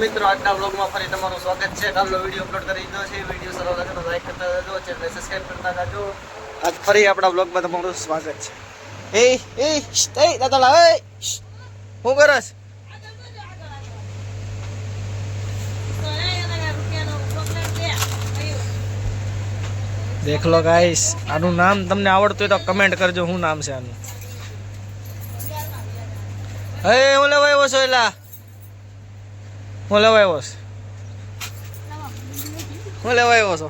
મિત્રો, આજના બ્લોગમાં ફરી તમારું સ્વાગત છે. કાલનો વીડિયો અપલોડ કરી દીધો છે. વીડિયો સારો લાગે તો લાઈક કરતા રહેજો. ચેનલને સબસ્ક્રાઇબ કરતા રહેજો. આજ ફરી આપણા બ્લોગમાં તમારું સ્વાગત છે. એ એ એ, દાદાલા, એ હું કરસ? દેખ લો ગાઈસ આનું નામ તમને આવડતું હોય તો કમેન્ટ કરજો. શું નામ છે આનું? હે ઓલે ભાઈ આવ્યો છો એલા. હું લેવા આવ્યો છું? હું લેવા આવ્યો છો?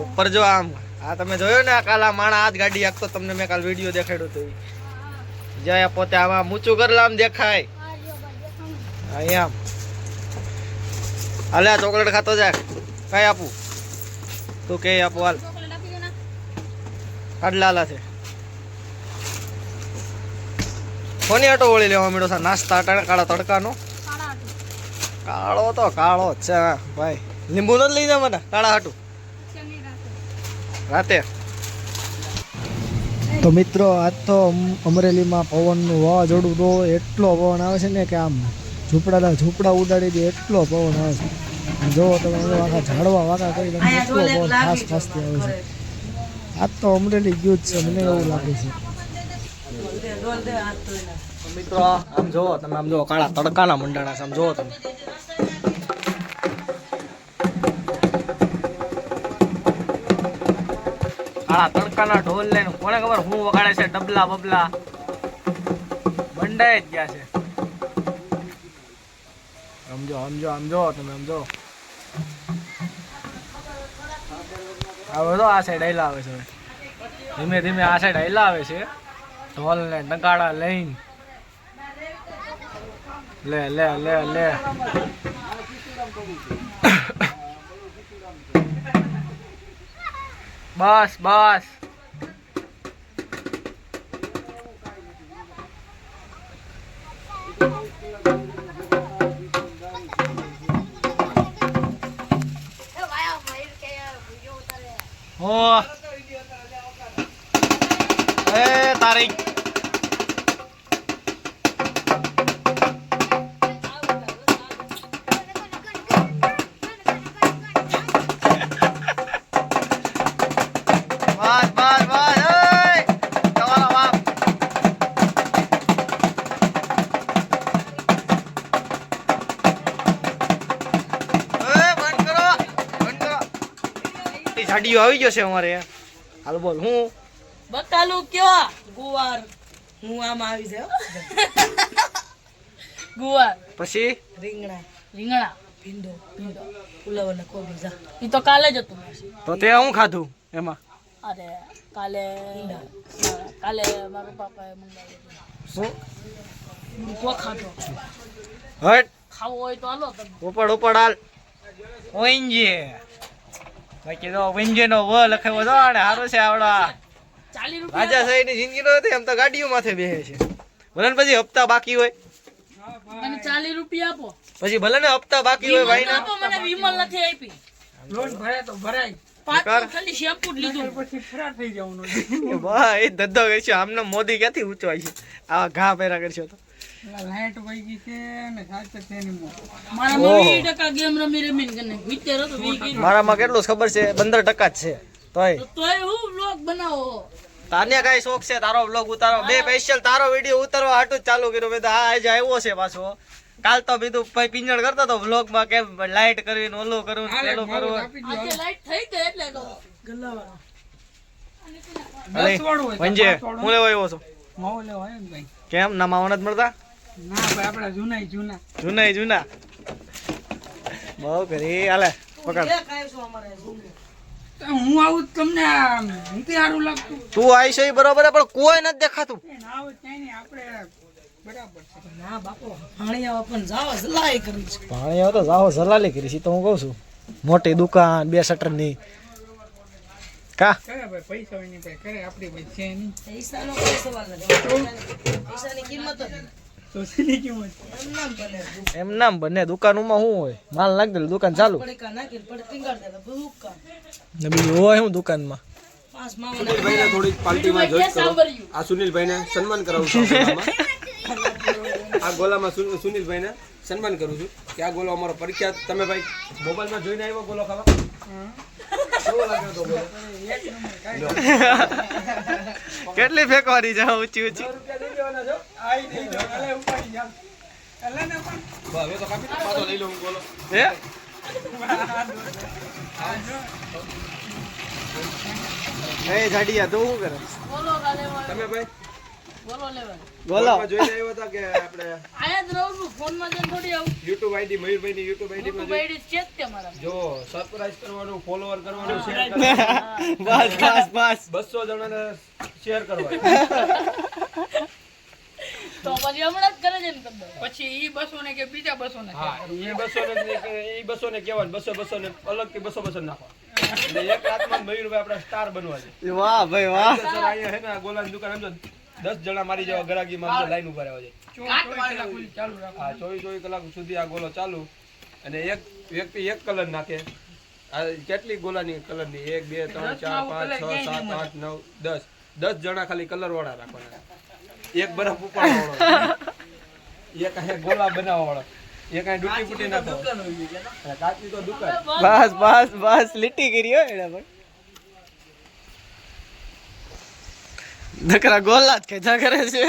ઉપર જો આમ. આ તમે જોયો ને આ કાલા માણા આજ ગાડી આખતો તમને મેં કાલ વીડિયો દેખાડ્યો તો જય પોતે આમાં મૂચું કરલા આમ દેખાય અહીંયા હાલે આ ચોકલેટ ખાતો જા. કઈ આપું? તું કે આપું હાલ. કાઢલા હાલા છે. કોની આટો વળી લેવા માંડ્યો છે? નાસ્તા કાળા તડકાનો. કાળો તો કાળો જ છે ભાઈ. લીંબુ નથી લઈ જા મને કાળા હાટું. રાતે. તો મિત્રો આજ તો અમરેલીમાં પવનનું વાવાઝોડું તો એટલો પવન આવે છે ને કે આમ ઝૂંપડાના ઝૂંપડા ઉડાડી દે એટલો પવન આવે છે. જો તમે આખા ઝાડવા વાંકા કરી દે એટલો પવન ખાસ ખાસથી આવે છે. આજ તો અમરેલી ગયું જ છે મને એવું લાગે છે. મિત્રો, આમ જોવો તમે, આમ જોવો કાળા તડકાના મંડાણા આમ જોવો તમે. કાળા તડકાના ઢોલ લઈને કોને ખબર હું વગાડે છે, ડબલા બબલા. મંડાય જ ગયા છે. સમજો સમજો સમજો તમે સમજો હવે તો આ સાઈડ આયલા આવે છે ધીમે ધીમે આ સાઈડ આયલા આવે છે. ઢોલ ને નગાડા લઈને લે લે લે લે. બસ બસ. ઓ એ તારી એ આવી ગયો છે અમારે. હાલ બોલ હું? બકાલુ કયો? ગુવાર. હું આમ આવી જાવ ગુવાર. પછી? રીંગણા. રીંગણા. ભીંડો ભીંડો. પુલાવ ને કોબી જા. ઈ તો કાલે જ હતું તો તે હું ખાધું એમાં? અરે કાલે કાલે મારા પપ્પાએ મંગાવ્યું શું? મૂકો ખાધો. હટ. ખાવો હોય તો હાલો તમે. ઉપડ ઉપડ હાલ. ઓંજે બાકી તો ઓંજે નો વ લખાયો તો અને હારું છે આવડા. રાજા સાહેબની જિંદગી નો નથી એમ તો ગાડીઓ માથે બેસે છે. ભલે પછી હપ્તા બાકી હોય. મને ચાલી રૂપિયા આપો. પછી ભલે ને હપ્તા બાકી હોય ભાઈ ના આપો મને વિમલ નથી આપી. લોન ભરાય તો ભરાય. પાંચ કર. ખાલી શેમ્પુ જ લીધું. પછી ફરાર થઈ જવાનું. ભાઈ ધંધો કરશે આમને મોદી ક્યાંથી ઊંચો છે? આવા ઘા પહેરા કરશો તો. લાઈટ વહી ગઈ છે ને સાચે તેની મોં. મારા મમ્મી ટકા ગેમ રમી રમીને કરીને વિચાર હતો વી કર્યું. મારામાં કેટલું ખબર છે? પંદર ટકા જ છે. તોય. તો તોય હું vlog બનાવો? તાને કઈ શોખ છે? તારો બ્લોગ ઉતારો બે સ્પેશિયલ તારો વીડિયો ઉતારવા હાટું જ ચાલુ કર્યું. મેં તો આ આજે આવ્યો છે પાછો. કાલ તો બીજું ભાઈ પિંજણ કરતો તો બ્લોગમાં કેમ લાઈટ કરવી ઓલું કરવું પેલું કરવું? આજે લાઈટ થઈ ગઈ એટલે ગલ્લાવાળો. તો વંજે હું લેવા આવ્યો છું? માવો લેવા આવ્યો ભાઈ. કેમ? ના માવા નથી મળતા? ના ભાઈ આપડા જૂના જૂના. જૂના જૂના. બહુ કરી હાલે પકડ. હું આવું તો તમને નથી સારું લાગતું. તું આવી છે બરોબર પણ કોઈ નથી દેખાતું. એ ના નહીં આપણે બરાબર છે. ના બાપો હાણિયા પણ તો જાઓ જલાલી કરી છે તો હું કહું છું મોટી દુકાન બે શટરની. કા? કરે ભાઈ પૈસા કિંમત એમ નામ બને દુકાનમાં શું હોય? માલ નાખ દે દુકાન ચાલુ. પડીકા નાખીને પડી ટીંગાડ દે બધું કામ ને બીજું હોય શું દુકાનમાં? પાંચ માવા સુનિલભાઈને થોડીક પાર્ટીમાં જોઈન કરો. આ સુનિલભાઈને સન્માન કરાવું છું આ ગોલામાં. સુનિલભાઈને સન્માન કરું છું કે આ ગોલો અમારો પરીક્ષા તમે ભાઈ મોબાઈલમાં જોઈને આવ્યો ગોલો ખાવા. કેટલી ફેંકવાની છે ઊંચી ઊંચી રૂપિયા છો? આઈ નહીં જો અલે ઉપાડી જાવ અલે ને પણ. હવે તો કાપી પાછો લઈ લઉં હું? હે. એ જાડિયા તું શું કરે? બોલો તમે ભાઈ? બોલો લેવા બોલો. જોઈને આવ્યો હતા કે આપણે આયા જ રહું છું ફોનમાં જઈને થોડી આવું. યુટ્યુબ આઈડી મયુરભાઈની યુટ્યુબ આઈડીમાં YouTube ID છે જ તે જો સબસ્ક્રાઇબ કરવાનું ફોલોવર કરવાનું શેર કરવાનું બસ બસ. બસ બસો જણાને શેર પછી હમણાં જ કરે છે ને તમે પછી ઈ બસો ને કે બીજા બસો ને હા એ બસો ને એ બસો ને કહેવાનું. બસો બસો ને અલગથી બસો બસો નાખવા એક રાતમાં મયુરભાઈ આપણા સ્ટાર બનવા છે. વાહ ભાઈ વાહ. સર અહીંયા હે ને ગોલાની દુકાન સમજો દસ જણા મારી જેવા ગરાગી માં લાઈન ઊભા રહ્યા છે. ચોવીસ કલાક ખુલ્લી ચાલુ રાખો. હા ચોવીસ ચોવીસ કલાક સુધી આ ગોલો ચાલુ. અને એક વ્યક્તિ એક કલર નાખે. આ કેટલી ગોલાની કલરની એક બે ત્રણ ચાર પાંચ છ સાત આઠ નવ દસ. દસ જણા ખાલી કલર વાળા રાખવાના. એક બરફ ઉપાડવા વાળો એક હે ગોલા બનાવવા વાળો એક હે ડૂટી ફૂટી નાખો કાચની તો દુકાન. બસ બસ બસ લીટી કરી હો એને પણ નકરા ગોલા જ ખેંચા કરે છે.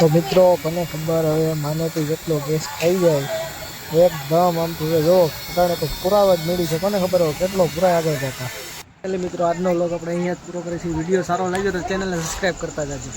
તો મિત્રો મને ખબર હવે માનેથી જેટલો ગેસ ખાઈ જાય એકદમ આમ તો જો અટાણે તો પુરાવા જ મળી છે કોને ખબર હવે કેટલો પુરાય આગળ જતા. મિત્રો, આજનો વ્લોગ આપણે અહીંયા જ પૂરો કરીશું. વીડિયો સારો લાગ્યો તો ચેનલને સબસ્ક્રાઈબ કરતા જાજો.